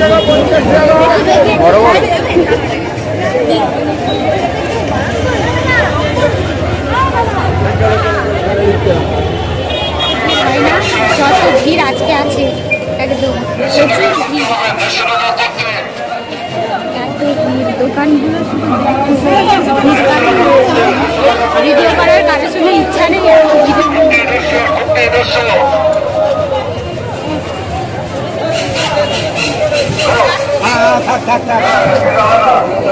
বড় বড় ভিড় আজকে আছে একদম প্রচুর ভিড় এত tak tak tak.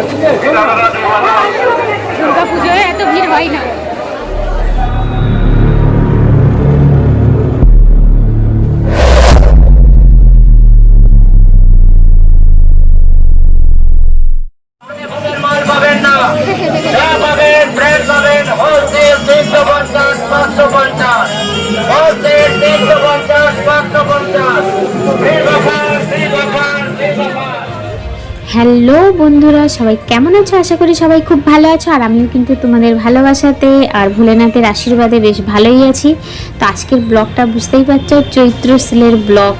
হ্যালো বন্ধুরা, সবাই কেমন আছো? আশা করি সবাই খুব ভালো আছো, আর আমিও কিন্তু তোমাদের ভালোবাসাতে আর ভোলেনাথের আশীর্বাদে বেশ ভালোই আছি। তো আজকের ব্লগটা বুঝতেই পারছ, চৈত্র সেলের ব্লগ।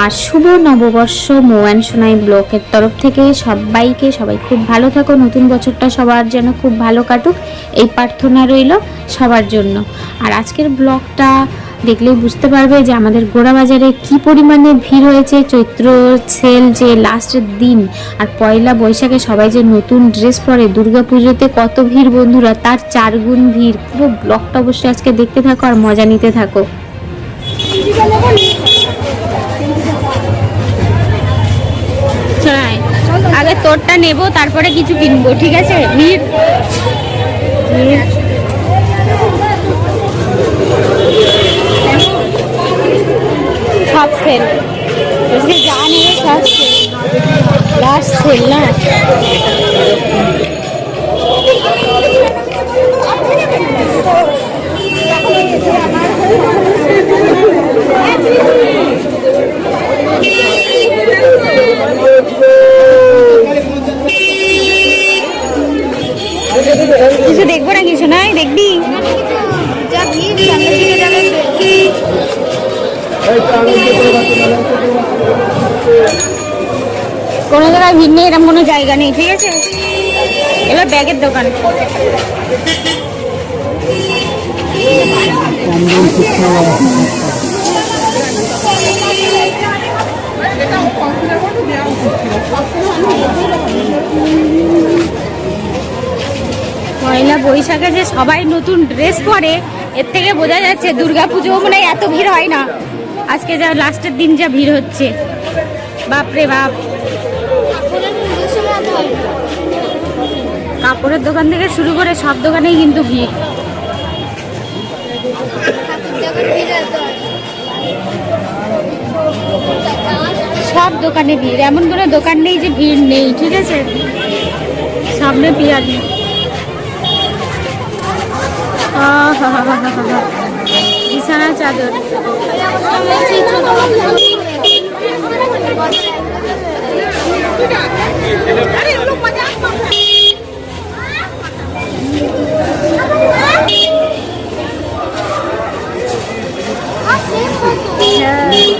আর শুভ নববর্ষ, মোয়ান সোনাই ব্লকের তরফ থেকে সবাইকে, সবাই খুব ভালো থাকো, নতুন বছরটা সবার জন্য খুব ভালো কাটুক, এই প্রার্থনা রইল সবার জন্য। আর আজকের ব্লগটা দেখলেই বুঝতে পারবে যে আমাদের গোড়া বাজারে কি পরিমাণে ভিড় হয়েছে, চৈত্র সেল যে লাস্টের দিন আর পয়লা বৈশাখে সবাই যে নতুন ড্রেস পরে পুজোতে কত ভিড় বন্ধুরা, তার চার গুণ ভিড়। পুরো ব্লগটা অবশ্যই আজকে দেখতে থাকো আর মজা নিতে থাকো। আগে তোরটা নেব, তারপরে কিছু কিনবো, ঠিক আছে? ভিড়। ভিড়। সব সেল আজকে যা নেবে সব সেল লাস্ট সেল না? কিছু কোনো জায়গায় ভিড় নেই এরকম কোনো জায়গা নেই, ঠিক আছে? এবার ব্যাগের দোকান। পয়লা বৈশাখে যে সবাই নতুন ড্রেস পরে, এর থেকে বোঝা যাচ্ছে দুর্গা পুজো মনে এত ভিড় হয় না। আজকে যা লাস্টের দিন যা ভিড় হচ্ছে। বাপরে বাপ। কাপড়ের দোকান থেকে শুরু করে সব দোকানেই কিন্তু ভিড়। সব দোকানে ভিড়, এমন কোনো দোকান নেই যে ভিড় নেই, ঠিক আছে? সামনে পিয়ালি। বিছানা, চাদর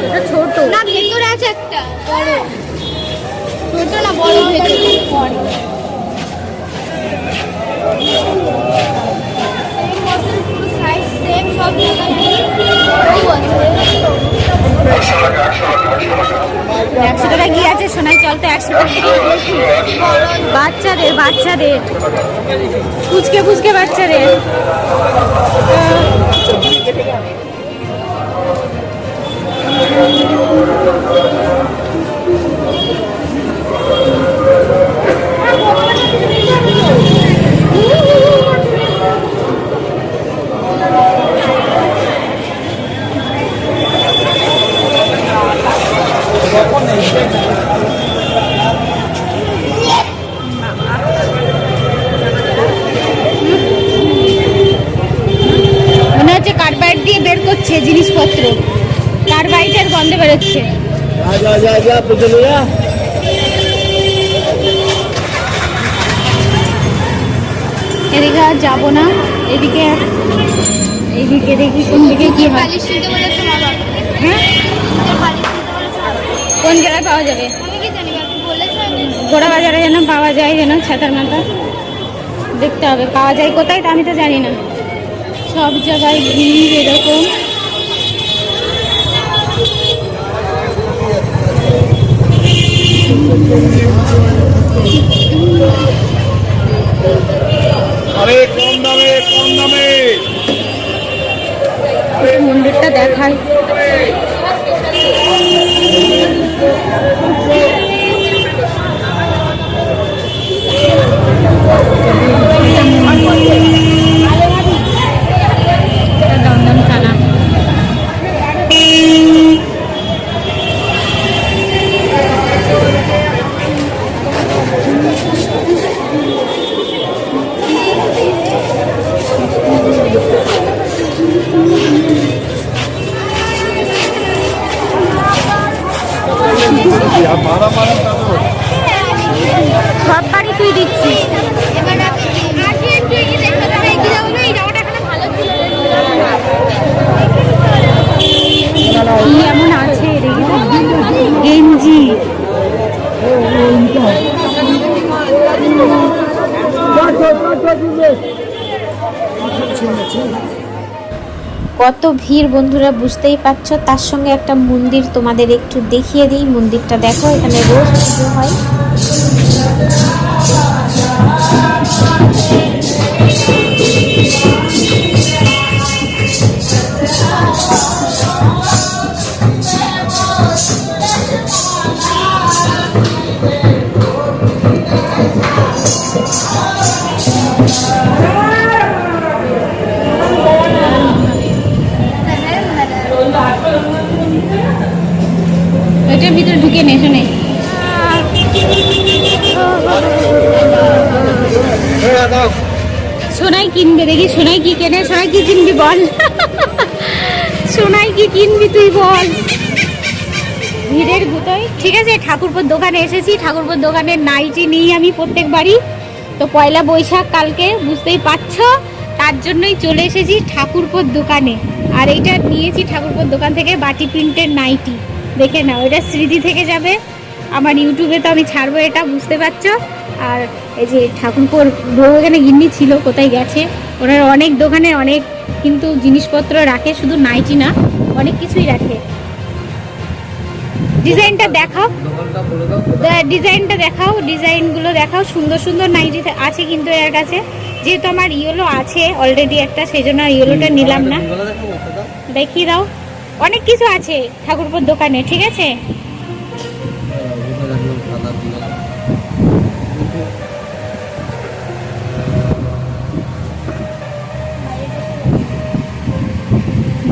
এটা ছোট না ভেতরে একটা। বড়। না বড় ভেতরে একশো টাকা কি আছে? সোনাই, চল তো একশো বাচ্চাদের বাচ্চাদের। পুচকে পুচকে বাচ্চাদের। মনে হচ্ছে কার্বাইড দিয়ে বের করছে জিনিসপত্র। কার্বাইডের গন্ধে বেরোচ্ছে। এদিকে আর যাব না। এদিকে এদিকে দেখি কোন দিকে কি হয়। হ্যাঁ? কোন জায়গায় পাওয়া যাবে? গোড়া বাজারে যেন পাওয়া যায় যেন ছাতার মাথা দেখতে হবে পাওয়া যায় কোথায় তা আমি তো জানি না। সব জায়গায় ভিড় এরকম। আরে কম দামে কম দামে। মন্দিরটা দেখায় দমদম কত ভিড় বন্ধুরা বুঝতেই পারছ, তার সঙ্গে একটা মন্দির তোমাদের একটু দেখিয়ে দিই। মন্দিরটা দেখো, এখানে রোজ পুজো হয়। কিনবে, দেখি সোনাই কি কেনে, সোনাই কি কিনবি বল? সোনাই কি কিনবি তুই বল? ভিড়ের গুতোয় ঠিক আছে, ঠাকুরপুর দোকানে এসেছি, ঠাকুরপুর দোকানের নাইটি নিই আমি প্রত্যেক বাড়ি। তো পয়লা বৈশাখ কালকে, বুঝতেই পারছ? তার জন্যই চলে এসেছি ঠাকুরপুর দোকানে। আর এইটা নিয়েছি ঠাকুরপুর দোকান থেকে বাটি প্রিন্টের নাইটি। দেখে নাও, এটা স্মৃতি থেকে যাবে। আমার ইউটিউবে তো আমি ছাড়বো এটা, বুঝতে পারছ? আর এই যে ঠাকুরপুর বউ এখানে গিন্নি ছিল কোথায় গেছে? ওনার অনেক দোকানে অনেক কিন্তু জিনিসপত্র রাখে শুধু নাইটি না অনেক কিছুই রাখে। ডিজাইনটা দেখাও। ডিজাইনটা দেখাও ডিজাইনগুলো দেখাও সুন্দর সুন্দর নাইটি আছে কিন্তু এর কাছে। যেহেতু আমার ইয়েলো আছে অলরেডি একটা সেই জন্য ইয়েলোটা নিলাম না। দেখিয়ে দাও। অনেক কিছু আছে ঠাকুরপুর দোকানে ঠিক আছে?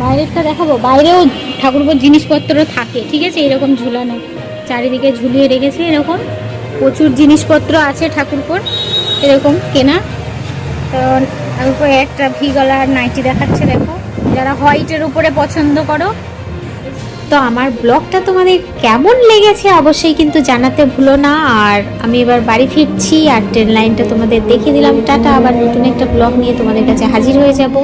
বাইরেরটা দেখাবো? বাইরেও ঠাকুরপুর জিনিসপত্র থাকে, ঠিক আছে? এরকম ঝুলানো। চারিদিকে ঝুলিয়ে রেখেছে এরকম। প্রচুর জিনিসপত্র আছে ঠাকুরপুর, এরকম কেনা। তো তারপরে একটা ভি গলার নাইটি দেখাচ্ছে, দেখো। যারা হোয়াইটের উপরে পছন্দ করো। তো আমার ব্লগটা তোমাদের কেমন লেগেছে অবশ্যই কিন্তু জানাতে ভুলো না। আর আমি এবার বাড়ি ফিরছি আর ট্রেন লাইনটা তোমাদের দেখিয়ে দিলাম। টাটা, আবার নতুন একটা ব্লগ নিয়ে তোমাদের কাছে হাজির হয়ে যাব।